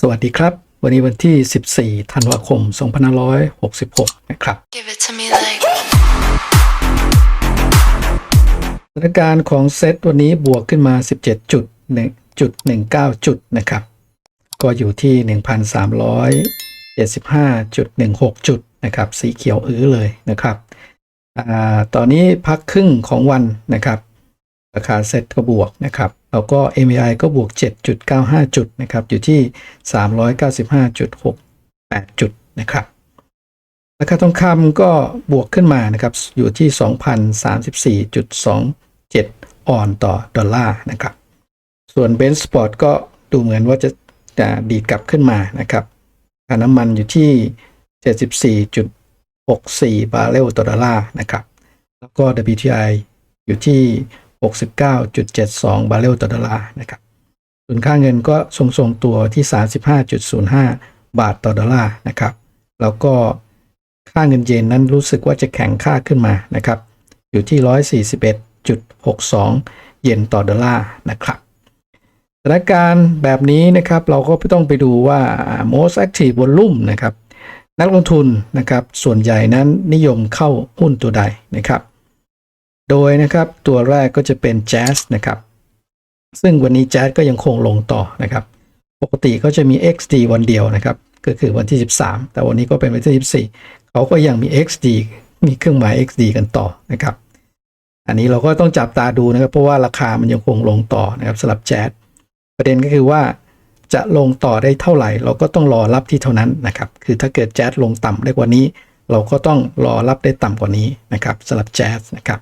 สวัสดีครับ วันนี้วันที่ 14 ธันวาคม 2566 นะครับ Give it to me like สถานการณ์ของเซตวันนี้บวกขึ้นมา 17จุด1จุด19 จุดนะครับ ก็อยู่ที่ 1,375.16 จุดนะครับ สีเขียวอื้อเลยนะครับอาตอนนี้พักครึ่งของวันนะครับ ราคาเซ็ตก็บวกนะครับ แล้วก็ MAI ก็บวก 7.95 จุดนะครับ อยู่ที่ 395.68 จุดนะครับ ราคาทองคำก็บวกขึ้นมานะครับ อยู่ที่ 2,034.27 ออนต่อดอลลาร์นะครับ ส่วนเบน c ์สปอร์ตก็ดูเหมือนว่าจะจะดีดกลับขึ้นมานะครับค่าน้ำมันอยู่ที่ 74.64 บาร์เรลต่อดอลลาร์นะครับ แล้วก็ WTI อยู่ที่ 69.72 บาร์เรลต่อดอลลาร์นะครับส่วนค่าเงินก็ทรงๆตัวที่ 35.05 บาทต่อดอลลาร์นะครับ แล้วก็ค่าเงินเยนนั้นรู้สึกว่าจะแข็งค่าขึ้นมานะครับ อยู่ที่ 141.62 เยนต่อดอลลาร์นะครับสถานการณ์แบบนี้นะครับเราก็ต้องไปดูว่า most active volume นะครับ นักลงทุนนะครับส่วนใหญ่นั้นนิยมเข้าหุ้นตัวใดนะครับ โดยนะครับตัวแรกก็จะเป็น Jazz นะครับ ซึ่งวันนี้ Jazz ก็ยังคงลงต่อนะครับ ปกติเขาจะมี XD วันเดียวนะครับ ก็คือวันที่ 13 แต่วันนี้ก็เป็นวันที่ 14 เขาก็ยังมี XD มีเครื่องหมาย XD กันต่อนะครับ อันนี้เราก็ต้องจับตาดูนะครับ เพราะว่าราคามันยังคงลงต่อนะครับสำหรับ Jazz ประเด็นก็คือว่าจะลงต่อได้เท่าไหร่ เราก็ต้องรอรับที่เท่านั้นนะครับ คือถ้าเกิด Jazz ลงต่ำได้กว่านี้ เราก็ต้องรอรับได้ต่ำกว่านี้นะครับสำหรับ Jazz นะครับ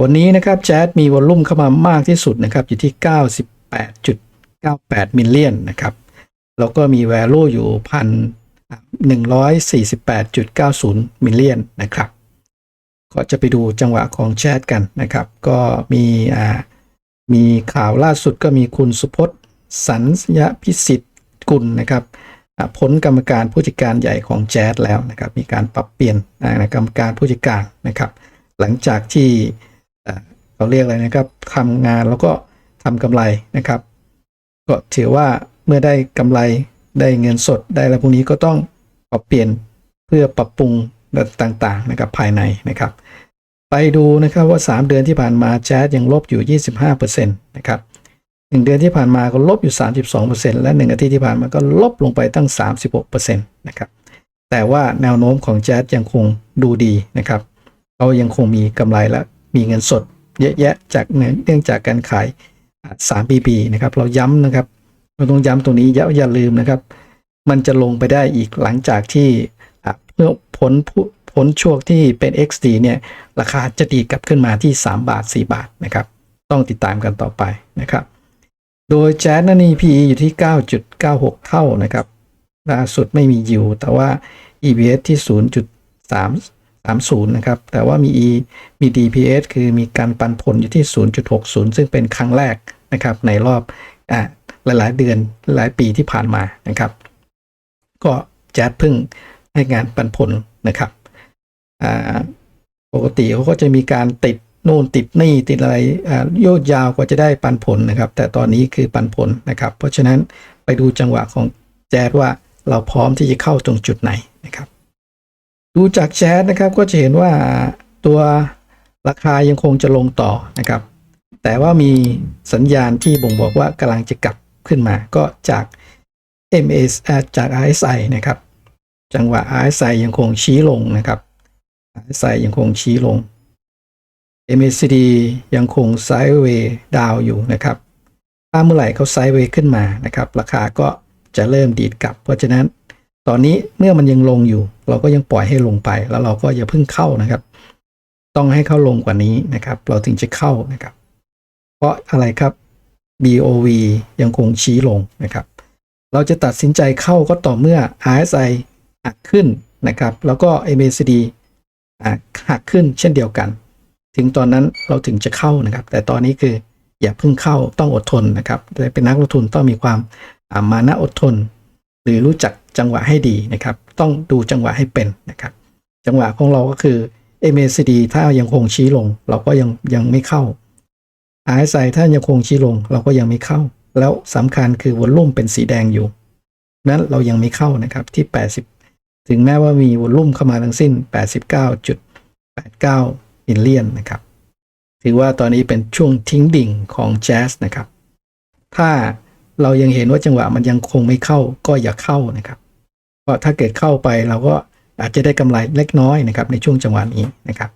วันนี้นะครับแจ๊ดมีวอลลุ่มเข้ามามากที่สุดนะครับอยู่ที่ 98.98 มิลเลียนนะครับแล้วก็มี value อยู่พัน148.90 มิลเลียนนะครับ ก็จะไปดูจังหวะของแชทกันนะครับ ก็มีอ่ามีข่าวล่าสุดก็มีคุณสุพจน์สัญญพิสิทธิ์กุลนะครับพ้นกรรมการผู้จัดการใหญ่ของแจ๊ดแล้วนะครับ มีการปรับเปลี่ยนอ่ากรรมการผู้จัดการนะครับ หลังจากที่ เอ่อเขาเรียกอะไรนะครับทำงานแล้วก็ทำกำไรนะครับ ก็ถือว่าเมื่อได้กำไรได้เงินสดได้อะไรพวกนี้ก็ต้องปรับเปลี่ยนเพื่อปรับปรุงต่างๆนะครับภายในนะครับ ไปดูนะครับว่า 3 เดือนที่ผ่านมาแจ๊สยังลบอยู่ 25%นะครับ1เดือนที่ผ่านมาก็ลบอยู่ 32%และ 1 อาทิตย์ที่ผ่านมาก็ลบลงไปตั้ง 36%นะครับแต่ว่าแนวโน้มของแจ๊สยังคงดูดีนะครับเขายังคงมีกำไรและมีเงินสด เยอะแยะจากเนื่องจากการขาย3 PP นะครับ เราย้ำนะครับ เราต้องย้ำตรงนี้อย่าอย่าลืมนะครับ มันจะลงไปได้อีกหลังจากที่เมื่อผลผลช่วงที่เป็น XD เนี่ย ราคาจะดีดกลับขึ้นมาที่ 3 บาท 4 บาทนะครับ ต้องติดตามกันต่อไปนะครับ โดยแจ๊สนันนี PE อยู่ที่ 9.96 เท่านะครับล่าสุดไม่มียิวแต่ว่า EPS ที่ 0.3 30 นะครับ แต่ว่ามี E มี DPS คือมีการปันผลอยู่ที่ 0.60 ซึ่งเป็นครั้งแรกนะครับในรอบอ่าหลาย ๆ เดือนหลายปีที่ผ่านมานะครับ ก็แจ๊ดพิ่งให้งานปันผลนะครับอ่าปกติเขาก็จะมีการติดนู่นติดนี่ติดอะไรอ่าโยดยาวกว่าจะได้ปันผลนะครับ แต่ตอนนี้คือปันผลนะครับ เพราะฉะนั้นไปดูจังหวะของแจ๊ดว่าเราพร้อมที่จะเข้าตรงจุดไหนนะครับ ดูจากแชทนะครับก็จะเห็นว่าตัวราคายังคงจะลงต่อนะครับ แต่ว่ามีสัญญาณที่บ่งบอกว่ากำลังจะกลับขึ้นมาก็จาก MAS จาก RSI นะครับ จังหวะ RSI ยังคงชี้ลงนะครับ RSI ยังคงชี้ลง MACD ยังคงไซด์เวย์ดาวอยู่นะครับถ้าเมื่อไหร่เขาไซด์เวย์ขึ้นมานะครับ ราคาก็จะเริ่มดีดกลับ เพราะฉะนั้น ตอนนี้เมื่อมันยังลงอยู่ เราก็ยังปล่อยให้ลงไป แล้วเราก็อย่าเพิ่งเข้านะครับ ต้องให้เข้าลงกว่านี้นะครับ เราถึงจะเข้านะครับ เพราะอะไรครับ BOV ยังคงชี้ลงนะครับ เราจะตัดสินใจเข้าก็ต่อเมื่อ RSI หักขึ้นนะครับ แล้วก็ MACD หักขึ้นเช่นเดียวกัน ถึงตอนนั้นเราถึงจะเข้านะครับ แต่ตอนนี้คืออย่าเพิ่งเข้าต้องอดทนนะครับเป็นนักลงทุนต้องมีความมานะอดทน หรือรู้จักจังหวะให้ดีนะครับ ต้องดูจังหวะให้เป็นนะครับ จังหวะของเราก็คือ MACD ถ้ายังคงชี้ลง เราก็ยังยังไม่เข้า RSI ถ้ายังคงชี้ลง เราก็ยังไม่เข้า แล้วสำคัญคือวอลลุ่มเป็นสีแดงอยู่ นั้นเรายังไม่เข้านะครับที่ 80 ถึงแม้ว่ามีวอลลุ่มเข้ามาทั้งสิ้น 89.89มิลเลียนนะครับถือว่าตอนนี้เป็นช่วงทิ้งดิ่งของแจ๊สนะครับ ถ้า เรายังเห็นว่าจังหวะมันยังคงไม่เข้าก็อย่าเข้านะครับ เพราะถ้าเกิดเข้าไปเราก็อาจจะได้กำไรเล็กน้อยนะครับ ในช่วงจังหวะนี้นะครับ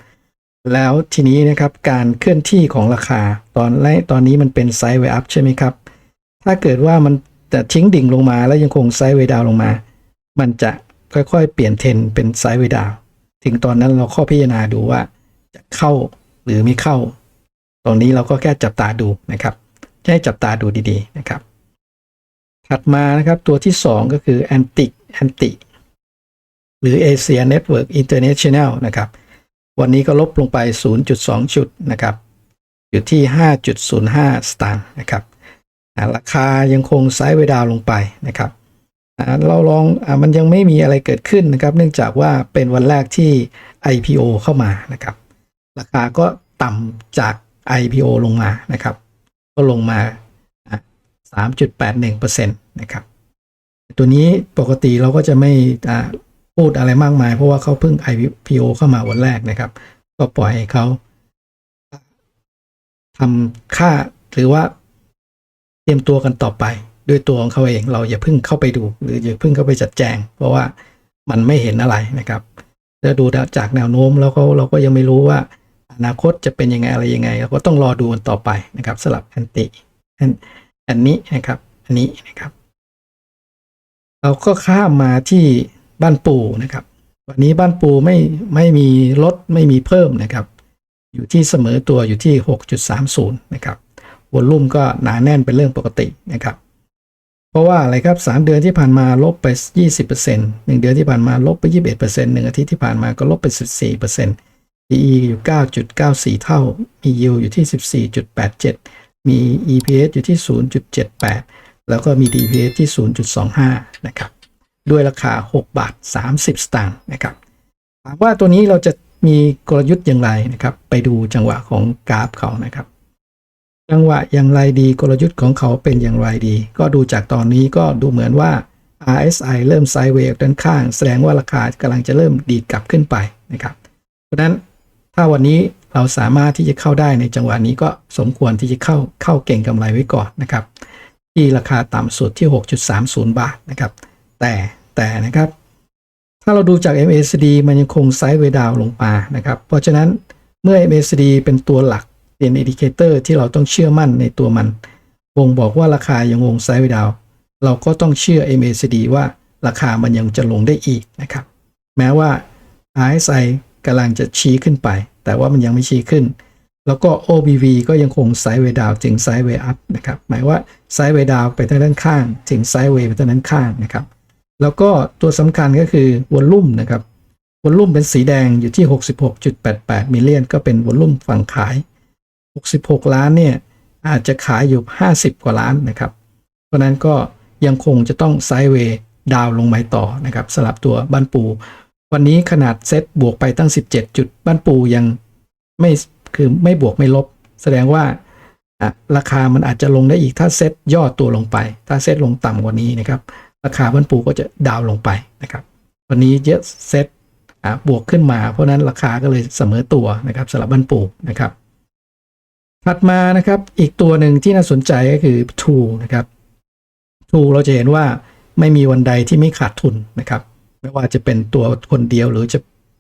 แล้วทีนี้นะครับการเคลื่อนที่ของราคาตอนแรกตอนนี้มันเป็นไซด์เวย์อัพใช่ไหมครับ ถ้าเกิดว่ามันจะทิ้งดิ่งลงมาแล้วยังคงไซด์เวย์ดาวลงมา มันจะค่อยๆ เปลี่ยนเทรนเป็นไซด์เวย์ดาวถึงตอนนั้นเราข้อพิจารณาดูว่าจะเข้าหรือไม่เข้า ตรงนี้เราก็แค่จับตาดูนะครับให้จับตาดูดีๆนะครับ ถัดมานะครับตัวที่ 2 ก็คือ Antic Anti หรือ Asia Network International นะครับ วันนี้ก็ลบลงไป 0.2 จุดนะครับ อยู่ที่ 5.05 สตางค์นะครับ ราคายังคงไซด์เวดาวลงไปนะครับเราลองอมันยังไม่มีอะไรเกิดขึ้นนะครับ เนื่องจากว่าเป็นวันแรกที่ IPO เข้ามานะครับ ราคาก็ต่ำจาก IPO ลงมานะครับ ก็ลงมา 3.81%นะครับตัวนี้ปกติเราก็จะไม่พูดอะไรมากมาย เพราะว่าเขาเพิ่ง IPO เข้ามาวันแรกนะครับ ก็ปล่อยให้เขาทำค่าหรือว่าเตรียมตัวกันต่อไปด้วยตัวของเขาเอง เราอย่าเพิ่งเข้าไปดู หรืออย่าเพิ่งเข้าไปจัดแจง เพราะว่ามันไม่เห็นอะไรนะครับถ้าดูจากแนวโน้มแล้วก็เราก็ยังไม่รู้ว่าอนาคตจะเป็นยังไงอะไรยังไงเราก็ต้องรอดูกันต่อไปนะครับสลับแอนติ อันนี้นะครับ อันนี้นะครับ เราก็ข้ามมาที่บ้านปูนะครับ วันนี้บ้านปูไม่ไม่มีลดไม่มีเพิ่มนะครับ อยู่ที่เสมอตัวอยู่ที่ 6.30 นะครับวอลลุ่มก็หนาแน่นเป็นเรื่องปกตินะครับ เพราะว่าอะไรครับ 3 เดือนที่ผ่านมาลบไป 20% 1 เดือนที่ผ่านมาลบไป 21% 1 อาทิตย์ที่ผ่านมาก็ลบไป 14% PE อยู่ 9.94 เท่า มี yield อยู่ที่ 14.87 มี EPS อยู่ที่ 0.78 แล้วก็มี DPS ที่ 0.25 นะครับ ด้วยราคา 6 บาท 30 สตางค์นะครับ ถามว่าตัวนี้เราจะมีกลยุทธ์อย่างไรนะครับ ไปดูจังหวะของกราฟเขานะครับ จังหวะอย่างไรดีกลยุทธ์ของเขาเป็นอย่างไรดี ก็ดูจากตอนนี้ก็ดูเหมือนว่า RSI เริ่มไซด์เวย์ด้านข้าง แสดงว่าราคากำลังจะเริ่มดีดกลับขึ้นไปนะครับ เพราะนั้นถ้าวันนี้ เราสามารถที่จะเข้าได้ในจังหวะนี้ก็สมควรที่จะเข้าเข้าเก่งกำไรไว้ก่อนนะครับ ที่ราคาต่ำสุดที่ 6.30 บาทนะครับ แต่แต่นะครับ ถ้าเราดูจาก MACD มันยังคงไซด์เวดาวลงมานะครับ เพราะฉะนั้นเมื่อ MACD เป็นตัวหลักเป็นอินดิเคเตอร์ที่เราต้องเชื่อมั่นในตัวมันบ่งบอกว่าราคายังคงไซด์เวดาวเราก็ต้องเชื่อ MACD ว่าราคามันยังจะลงได้อีกนะครับ แม้ว่า RSI กำลังจะชี้ขึ้นไป แต่ว่ามันยังไม่ชี้ขึ้น แล้วก็ OBV ก็ยังคงไซด์เวดาวถึงไซด์เวอัพนะครับหมายว่าไซด์เวดาวไปทางด้านข้างถึงไซด์เวไปทางด้านข้างนะครับแล้วก็ตัวสำคัญก็คือวอลลุ่มนะครับวอลลุ่มเป็นสีแดงอยู่ที่ 66.88 มิลเลียน ก็เป็นวอลลุ่มฝั่งขาย 66 ล้านเนี่ยอาจจะขายอยู่ 50 กว่าล้านนะครับ เพราะนั้นก็ยังคงจะต้องไซด์เวย์ดาวลงมาต่อนะครับสลับตัวบ้านปู วันนี้ขนาดเซตบวกไปตั้ง 17 จุดบ้านปูยังไม่คือไม่บวกไม่ลบ แสดงว่าราคามันอาจจะลงได้อีกถ้าเซตย่อตัวลงไป ถ้าเซตลงต่ำกว่านี้นะครับ ราคาบ้านปูก็จะดาวน์ลงไปนะครับ วันนี้เยอะเซตบวกขึ้นมา เพราะฉะนั้นราคาก็เลยเสมอตัวนะครับสำหรับบ้านปูนะครับ ถัดมานะครับอีกตัวหนึ่งที่น่าสนใจก็คือ True นะครับ True เราจะเห็นว่าไม่มีวันใดที่ไม่ขาดทุนนะครับ ไม่ว่าจะเป็นตัวคนเดียวหรือจะ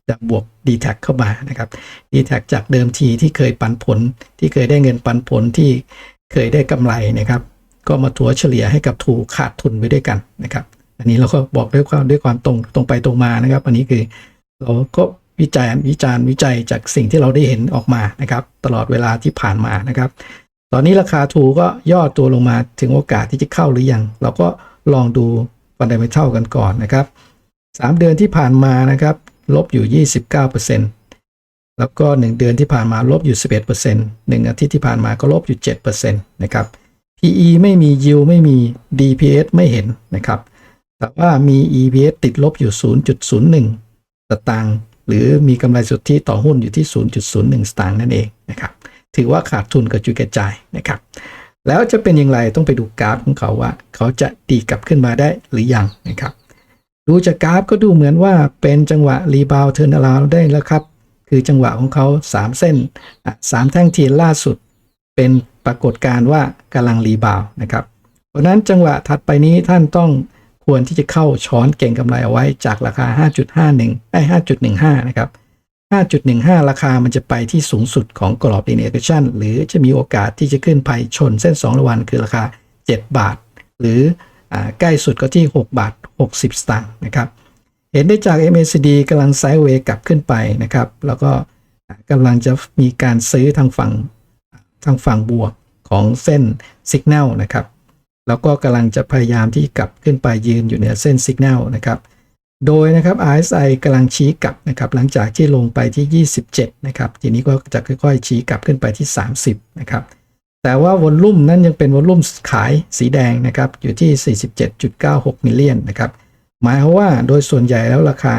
จะบวก d t แทเข้ามานะครับ d t แทจากเดิมทีที่เคยปันผล ที่เคยได้เงินปันผลที่เคยได้กำไรนะครับ ก็มาถัวเฉลี่ยให้กับทูขาดทุนไปด้วยกันนะครับ อันนี้เราก็บอกด้วยความด้วยความตรงตรงไปตรงมานะครับ อันนี้คือเราก็วิจัยวิจารณ์วิจัยจากสิ่งที่เราได้เห็นออกมานะครับ ตลอดเวลาที่ผ่านมานะครับ ตอนนี้ราคาทูก็ย่อตัวลงมาถึงโอกาสที่จะเข้าหรือยังเราก็ลองดูฟันเดเมทัลกันก่อนนะครับ 3 เดือนที่ผ่านมานะครับ ลบอยู่ 29%แล้วก็ 1 เดือนที่ผ่านมาลบอยู่ 11% 1 อาทิตย์ที่ผ่านมาก็ลบอยู่ 7%นะครับ PE ไม่มี yield ไม่มี DPS ไม่เห็นนะครับ แต่ว่ามี EPS ติดลบอยู่ 0.01 สตางค์หรือมีกำไรสุทธิต่อหุ้นอยู่ที่ 0.01 สตางค์นั่นเองนะครับ ถือว่าขาดทุนกระจุยกระจายนะครับ แล้วจะเป็นอย่างไรต้องไปดูกราฟของเขาว่า เขาจะตีกลับขึ้นมาได้หรือยังนะครับ ดูจากกราฟก็ดูเหมือนว่าเป็นจังหวะรีบาวเทิร์นอราวได้แล้วครับ คือจังหวะของเขา 3 เส้นอะสามแท่งเทียนล่าสุด เป็นปรากฏการณ์ว่ากำลังรีบาวนะครับ เพราะนั้นจังหวะถัดไปนี้ท่านต้องควรที่จะเข้าช้อนเก่งกำไรเอาไว้จากราคา 5.51ไอ้5.15 นะครับ 5.15 ราคามันจะไปที่สูงสุดของกรอบ linear regression หรือจะมีโอกาสที่จะขึ้นไปชนเส้น 2 ระวันคือราคา 7 บาท หรืออใกล้สุดก็ที่ 6 บาท 60 สตางค์นะครับ เห็นได้จาก MACD กำลังไซด์เวย์กลับขึ้นไปนะครับ แล้วก็กำลังจะมีการซื้อทางฝั่งทางฝั่งบวกของเส้น Signal นะครับ แล้วก็กำลังจะพยายามที่กลับขึ้นไปยืนอยู่เหนือเส้น Signal นะครับ โดยนะครับ RSI กำลังชี้กลับนะครับ หลังจากที่ลงไปที่ 27 นะครับ ทีนี้ก็จะค่อยๆชี้กลับขึ้นไปที่ 30 นะครับ แต่ว่าวอลลุ่มนั้นยังเป็นวอลลุ่มขายสีแดงนะครับอยู่ที่ 47.96 มิลเลียนนะครับหมายความว่าโดยส่วนใหญ่แล้วราคา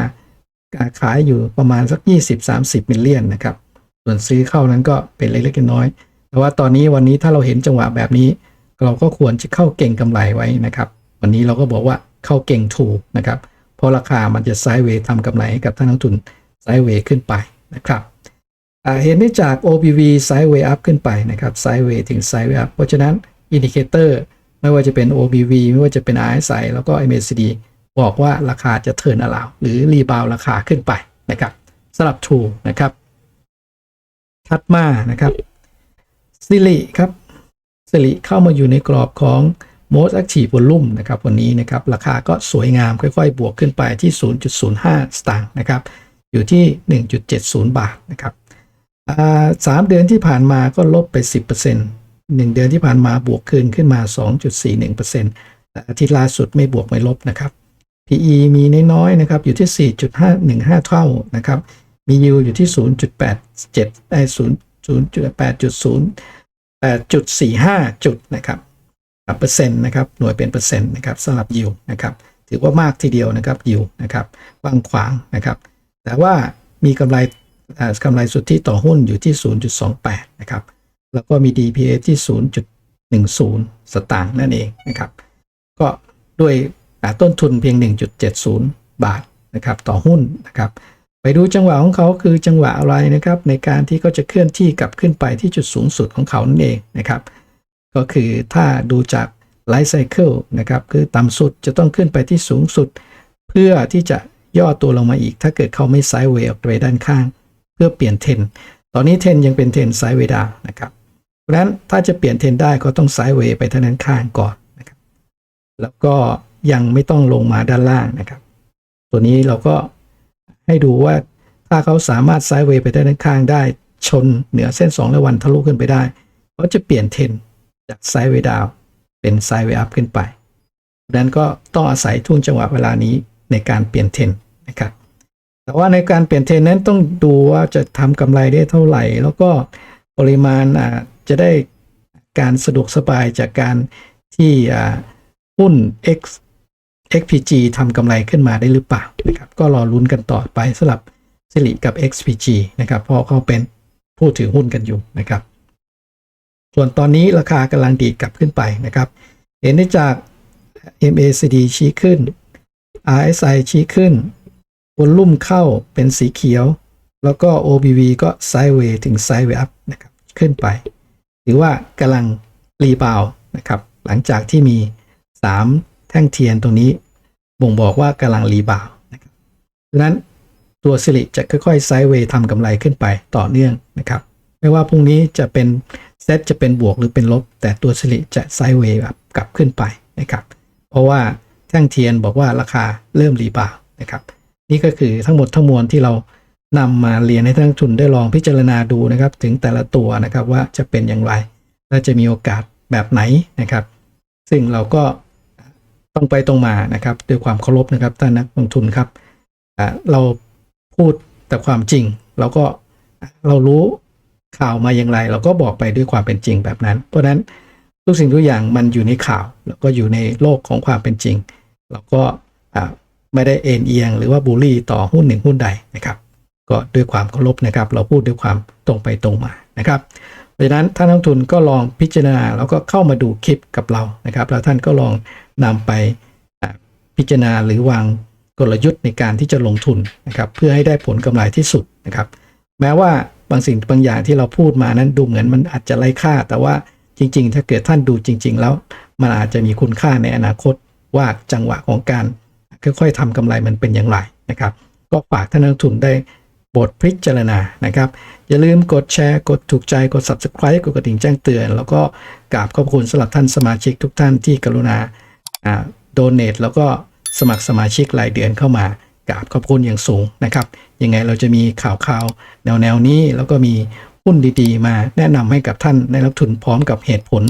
ขายอยู่ประมาณสัก 20-30 มิลเลียนนะครับส่วนซื้อเข้านั้นก็เป็นเล็กๆน้อยๆแต่ว่าตอนนี้วันนี้ถ้าเราเห็นจังหวะแบบนี้ เราก็ควรจะเข้าเก่งกำไรไว้นะครับ วันนี้เราก็บอกว่าเข้าเก่งถูกนะครับเพราะราคามันจะไซด์เวย์ทำกำไรให้กับท่านนักทุนไซด์เวย์ขึ้นไปนะครับ เห็นได้จาก OBV ไซด์เวย์อัพขึ้นไปนะครับไซด์เวย์ถึงไซด์เวย์อัพเพราะฉะนั้นอินดิเคเตอร์ไม่ว่าจะเป็น OBV ไม่ว่าจะเป็น RSI แล้วก็ MACD บอกว่าราคาจะเทิร์นอลาวหรือรีบาวราคาขึ้นไปนะครับสำหรับ True นะครับถัดมานะครับสิริครับสิริเข้ามาอยู่ในกรอบของ most active volume นะครับวันนี้นะครับราคาก็สวยงามค่อยๆ บวกขึ้นไปที่ 0.05 สตางค์นะครับอยู่ที่ 1.70 บาทนะครับ สามเดือนที่ผ่านมาก็ลบไป 10% 1 เดือนที่ผ่านมาบวกคืนขึ้นมา 2.41%แต่อาทิตย์ล่าสุดไม่บวกไม่ลบนะครับ PE มีน้อยๆนะครับอยู่ที่ 4.515 เท่านะครับ มี yield อยู่ที่ 0.87ไอ้0.8.0 8.45 จุดนะครับเปอร์เซ็นต์นะครับหน่วยเป็นเปอร์เซ็นต์นะครับสำหรับ yield นะครับถือว่ามากทีเดียวนะครับ yield นะครับกว้างขวางนะครับ แต่ว่ามีกำไร กำไรสุทธิต่อหุ้นอยู่ที่ 0.28 นะครับ แล้วก็มี DPA ที่ 0.10 สตางค์นั่นเองนะครับ ก็ด้วยต้นทุนเพียง 1.70 บาทนะครับต่อหุ้นนะครับ ไปดูจังหวะของเขาคือจังหวะอะไรนะครับ ในการที่เขาจะเคลื่อนที่กลับขึ้นไปที่จุดสูงสุดของเขานั่นเองนะครับ ก็คือถ้าดูจาก Life Cycle นะครับคือต่ำสุดจะต้องขึ้นไปที่สูงสุด เพื่อที่จะย่อตัวลงมาอีก ถ้าเกิดเขาไม่ไซด์เวย์ออกไปด้านข้าง พื่อเปลี่ยนเทนตอนนี้เทนยังเป็นเทนไซด์เวดาวนะครับเพราะฉะนั้นถ้าจะเปลี่ยนเทนได้ก็ต้องไซด์เวย์ไปทางด้านข้างก่อนนะครับ แล้วก็ยังไม่ต้องลงมาด้านล่างนะครับ ตัวนี้เราก็ให้ดูว่าถ้าเขาสามารถไซด์เวย์ไปด้านข้างได้ชนเหนือเส้น2ระวันทะลุขึ้นไปได้เขาจะเปลี่ยนเทนจากไซด์เวดาวเป็นไซด์เวอัพขึ้นไปดังนั้นก็ต้องอาศัยทุ่วงจังหวะเวลานี้ในการเปลี่ยนเทนนะครับ แต่ว่าในการเปลี่ยนเทรนด์นั้นต้องดูว่าจะทำกำไรได้เท่าไหร่ แล้วก็ปริมาณอ่าจะได้การสะดวกสบายจากการที่อ่าหุ้น X XPG ทำกำไรขึ้นมาได้หรือเปล่านะครับก็รอลุ้นกันต่อไปสำหรับสิริกับ XPG นะครับเพราะเขาเป็นผู้ถือหุ้นกันอยู่นะครับ ส่วนตอนนี้ราคากำลังดีดกลับขึ้นไปนะครับ เห็นได้จาก MACD ชี้ขึ้น RSI ชี้ขึ้น วอลลุ่มเข้าเป็นสีเขียว แล้วก็ OBV ก็ไซด์เวย์ถึงไซด์เวย์อัพนะครับขึ้นไป ถือว่ากำลังรีบาวนะครับหลังจากที่มี 3 แท่งเทียนตรงนี้บ่งบอกว่ากำลังรีบาวนะครับดังนั้นตัวสิริจะค่อยๆไซด์เวย์ทำกำไรขึ้นไปต่อเนื่องนะครับไม่ว่าพรุ่งนี้จะเป็นเซตจะเป็นบวกหรือเป็นลบ แต่ตัวสิริจะไซด์เวย์กลับขึ้นไปนะครับเพราะว่าแท่งเทียนบอกว่าราคาเริ่มรีบาวนะครับ นี่ก็คือทั้งหมดทั้งมวลที่เรานำมาเรียนให้ท่านนักทุนได้ลองพิจารณาดูนะครับ ถึงแต่ละตัวนะครับว่าจะเป็นอย่างไร และจะมีโอกาสแบบไหนนะครับ ซึ่งเราก็ต้องไปตรงมานะครับ ด้วยความเคารพนะครับท่านนักลงทุนครับเราพูดแต่ความจริงเราก็เรารู้ข่าวมาอย่างไร เราก็บอกไปด้วยความเป็นจริงแบบนั้น เพราะฉะนั้นทุกสิ่งทุกอย่างมันอยู่ในข่าว แล้วก็อยู่ในโลกของความเป็นจริง เราก็ ไม่ได้เอ็นเอียง หรือว่าบูลลี่ต่อหุ้นหนึ่งหุ้นใดนะครับ ก็ด้วยความเคารพนะครับ เราพูดด้วยความตรงไปตรงมานะครับเพราะฉะนั้นท่านนักลงทุนก็ลองพิจารณาแล้วก็เข้ามาดูคลิปกับเรานะครับ แล้วท่านก็ลองนำไปพิจารณาหรือวางกลยุทธ์ในการที่จะลงทุนนะครับ เพื่อให้ได้ผลกำไรที่สุดนะครับ แม้ว่าบางสิ่งบางอย่างที่เราพูดมานั้นดูเหมือนมันอาจจะไร้ค่า แต่ว่าจริง ๆ ถ้าเกิดท่านดูจริง ๆ แล้วมันอาจจะมีคุณค่าในอนาคตว่าจังหวะของการ ค่อยๆทำกำไรมันเป็นอย่างไรนะครับ ก็ฝากท่านนักลงทุนได้โปรดพิจารณานะครับ อย่าลืมกดแชร์กดถูกใจกด subscribe กดกระดิ่งแจ้งเตือน แล้วก็กราบขอบคุณสำหรับท่านสมาชิกทุกท่านที่กรุณาอ่าโดเนทแล้วก็สมัครสมาชิกรายเดือนเข้ามากราบขอบคุณอย่างสูงนะครับ ยังไงเราจะมีข่าวข่าวแนวแนวนี้แล้วก็มีหุ้นดีๆ มาแนะนำให้กับท่านได้รับทุนพร้อมกับเหตุผล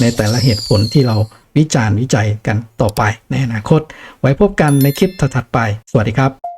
ในแต่ละเหตุผลที่เรา วิจารณ์วิจัยกันต่อไปในอนาคต ไว้พบกันในคลิปถัดไป สวัสดีครับ